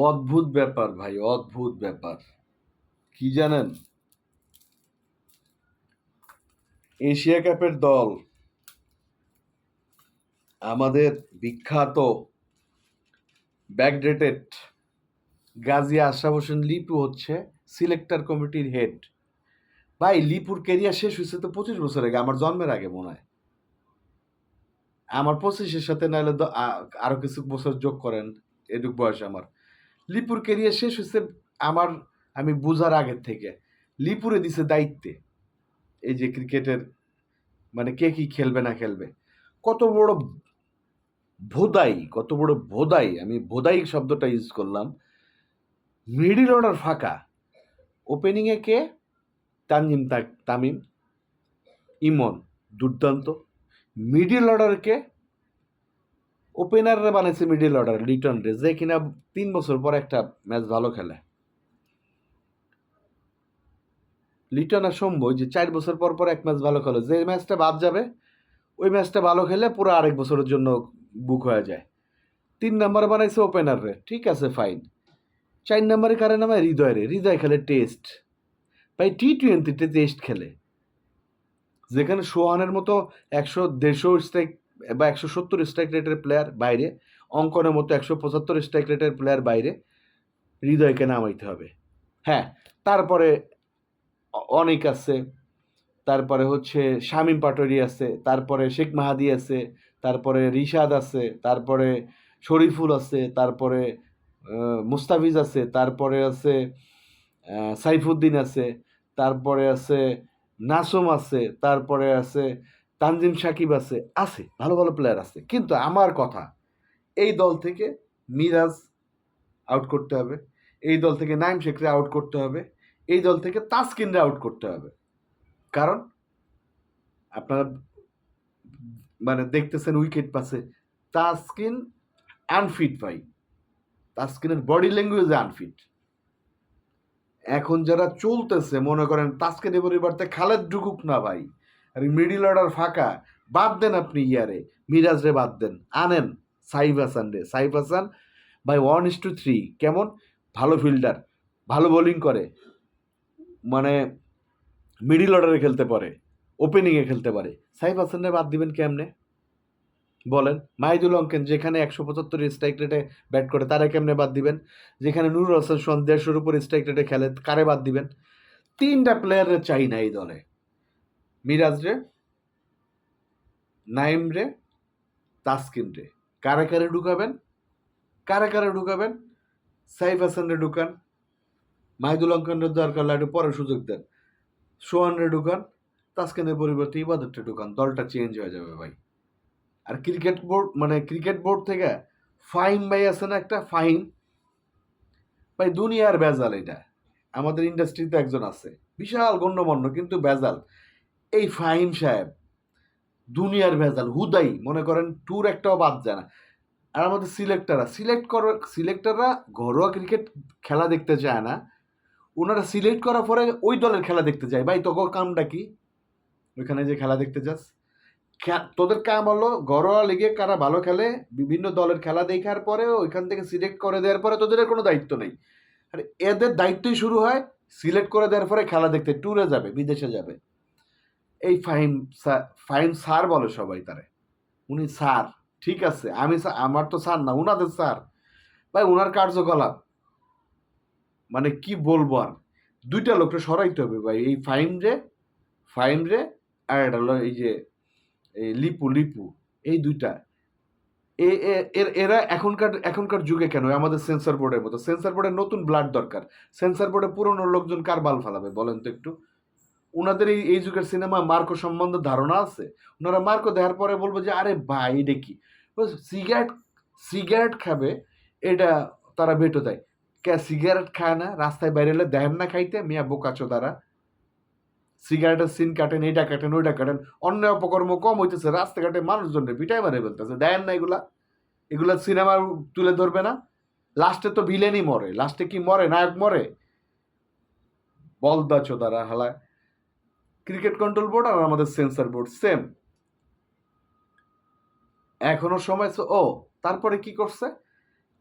অদ্ভুত ব্যাপার ভাই, অদ্ভুত ব্যাপার। কি জানেন? এশিয়া কাপের দল আমাদের বিখ্যাত, ব্যাকডেটেড গাজী আশরাফ হোসেন লিপু হচ্ছে সিলেক্টর কমিটির হেড ভাই, লিপুর কেরিয়ার শেষ হয়েছে তো পঁচিশ বছর আগে, আমার জন্মের আগে মনে হয়। আমার পঁচিশের সাথে নাহলে দ- আ- আরও কিছু বছর যোগ করেন, এটুক বয়স আমার। লিপুর কেরিয়ার শেষ হয়েছে আমার, আমি বুঝার আগের থেকে। লিপুরে দিছে দায়িত্বে। এই যে ক্রিকেটের মানে কে কি খেলবে না খেলবে। কত বড় ভোদাই, কত বড় ভোদাই, আমি ভোদাই শব্দটা ইউজ করলাম। মিডিল অর্ডার ফাঁকা। ওপেনিংয়ে কে? তানজিম তামিম। ইমন, দুর্দান্ত। মিডিল অর্ডারকে ওপেনাররা বানাইছে মিডিল অর্ডার লিটন রে, যে কিনা তিন বছর পর একটা ম্যাচ ভালো খেলে। লিটন আর সম্ভব, যে চার বছর পর পর এক ম্যাচ ভালো খেলে। যে ম্যাচটা বাদ যাবে, ওই ম্যাচটা ভালো খেলে পুরো আরেক বছরের জন্য বুক হয়ে যায়। তিন নাম্বার বানাইছে ওপেনার রে, ঠিক আছে ফাইন চার নাম্বারে কারে নামে হৃদয় রে, হৃদয় খেলে টেস্ট ভাই টি টোয়েন্টিতে টেস্ট খেলে। যেখানে সোহানের মতো একশো দেড়শো স্ট্রাইক বা একশো সত্তর স্ট্রাইক রেটের প্লেয়ার বাইরে, অঙ্কনের মতো একশো পঁচাত্তর স্ট্রাইক রেটের প্লেয়ার বাইরে হৃদয়কে নামাইতে হবে। হ্যাঁ তারপরে অনেক আছে, তারপরে হচ্ছে শামীম পাটোয়ারি আছে, তারপরে শেখ মাহাদি আছে, তারপরে রিশাদ আছে, তারপরে শরীফুল আছে, তারপরে মুস্তাফিজ আছে, তারপরে আছে সাইফুদ্দিন আছে, তারপরে আছে নাসুম আছে, তারপরে আছে তানজিম সাকিব আছে আছে, ভালো ভালো প্লেয়ার আছে। কিন্তু আমার কথা, এই দল থেকে মিরাজ আউট করতে হবে, এই দল থেকে নাইম শেখরে আউট করতে হবে, এই দল থেকে তাসকিনরে আউট করতে হবে। কারণ আপনারা মানে দেখতেছেন উইকেট পাশে তাসকিন আনফিট ভাই। তাসকিনের বডি ল্যাঙ্গুয়েজ আনফিট এখন যারা চলতেছে, মনে করেন তাসকিনের পরিবর্তে খালেদ ঢুকুক না ভাই। আর মিডিল অর্ডার ফাঁকা, বাদ দেন আপনি ইয়ারে, মিরাজ রে বাদ দেন। আনেন সাইফ হাসান রে। সাইফ হাসান ভাই ওয়ান ইস টু থ্রি কেমন? ভালো ফিল্ডার ভালো বোলিং করে। মানে মিডিল অর্ডারে খেলতে পারে ওপেনিংয়ে খেলতে পারে। সাইফ হাসানরে বাদ দিবেন কেমনে? বলেন মাহিদুল অঙ্কেন যেখানে একশো পঁচাত্তর স্ট্রাইক রেটে ব্যাট করে, তারা কেমনে বাদ দিবেন? যেখানে নুরুল হাসান সোহান দেড়শোর উপর স্ট্রাইক রেটে খেলে, কারে বাদ দিবেন? তিনটা প্লেয়ারের চাই না এই দলে। মিরাজ রে, নাইম রে, তাসকিন রে। কারে কারে ঢুকাবেন? কারে কারে ঢুকাবেন? সাইফ হাসান রে ঢুকান। মাহিদুল অঙ্কনের দরকার একটু পরে সুযোগ দেন। সোহান রে ঢুকান। তাসকিনের পরিবর্তে ইবাদতটা ঢুকান। দলটা চেঞ্জ হয়ে যাবে ভাই। আর ক্রিকেট বোর্ড মানে ক্রিকেট বোর্ড থেকে ফাহিম ভাই আছে না একটা? ফাহিম ভাই, দুনিয়ার বেজাল এটা। আমাদের ইন্ডাস্ট্রিতে একজন আছে। বিশাল গণ্যমান্য, কিন্তু বেজাল এই ফাহিম সাহেব, দুনিয়ার ভেজাল, হুদাই, মনে করেন ট্যুর একটাও বাদ যায় না। আর আমাদের সিলেক্টররা সিলেক্ট কর সিলেক্টররা ঘরোয়া ক্রিকেট খেলা দেখতে চায় না। ওনারা সিলেক্ট করার পরে ওই দলের খেলা দেখতে যায়। ভাই, তোকে কামটা কি? ওইখানে যে খেলা দেখতে যাস। তোদের কাম হলো ঘরোয়া লিগে কারা ভালো খেলে, বিভিন্ন দলের খেলা দেখার পরে ওইখান থেকে সিলেক্ট করে দেওয়ার পরে তোদের কোনো দায়িত্ব নেই। আর, এদের দায়িত্বই শুরু হয় সিলেক্ট করে দেওয়ার পরে খেলা দেখতে। ট্যুরে যাবে, বিদেশে যাবে। এই ফাহিম স্যার ফাহিম স্যার বলে সবাই তারে। উনি স্যার, ঠিক আছে, আমি আমার তো স্যার না, উনাদের স্যার। ভাই, উনার কার্যকলাপ। মানে কি বলব আর? দুইটা লোককে সরাইতে হবে ভাই, এই ফাইম রে ফাইম রে আর এটা হলো এই যে, এই লিপু লিপু, এই দুইটা। এরা এখনকার এখনকার যুগে কেন? আমাদের সেন্সর বোর্ডের মতো। সেন্সর বোর্ডের নতুন ব্লাড দরকার। সেন্সর বোর্ডে পুরনো লোকজন কার বাল ফালাবে, বলেন তো একটু। ওনাদের এই এই যুগের সিনেমা মার্কো সম্বন্ধে ধারণা আছে? ওনারা মার্কো দেখার পরে বলব যে, আরে ভাই, এটা কি? সিগারেট সিগারেট খাবে, এটা তারা বেটো দেয়। কে সিগারেট খায় না, রাস্তায় বাইরে এলে দেন না খাইতে, মিয়া বোকাচো তারা সিগারেটের সিন কাটেন, এইটা কাটেন, ওইটা কাটেন। অন্য অপকর্ম কম হইতেছে, রাস্তাঘাটে মানুষজনকে পিটাই মারে ফেলতেছে, দেন না এগুলা। এগুলা সিনেমা তুলে ধরবে না। লাস্টে তো ভিলেনই মরে। লাস্টে কি মরে? নায়ক মরে? বলদা চোদারা, হালায়। ক্রিকেট কন্ট্রোল বোর্ড আর আমাদের সেন্সর বোর্ড, সেম। এখনও সময় ও, তারপরে কি করছে?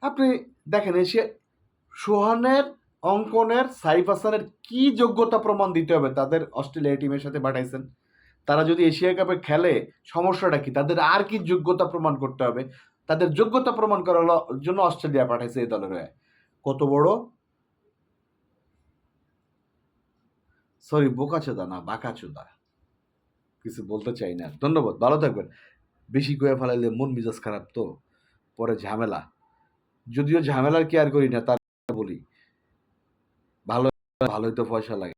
আপনি দেখেন এশিয়া সোহানের, অঙ্কনের, সাইফ হাসানের কি যোগ্যতা প্রমাণ দিতে হবে? তাদের অস্ট্রেলিয়া টিমের সাথে পাঠাইছেন। তারা যদি এশিয়া কাপে খেলে, সমস্যাটা কি? তাদের আর কি যোগ্যতা প্রমাণ করতে হবে? তাদের যোগ্যতা প্রমাণ করার জন্য অস্ট্রেলিয়া পাঠাইছে এই দলের হয়ে। কত বড়? সরি বোকা চোদা না, বাকাচোদা। কিছু বলতে চাই না। ধন্যবাদ, ভালো থাকবেন। বেশি গোয়ে ফেলাইলে মন মিজাজ খারাপ তো, পরে ঝামেলা। যদিও ঝামেলার কেয়ার করি না, তার বলি। ভালো, ভালোই তো পয়সা লাগে।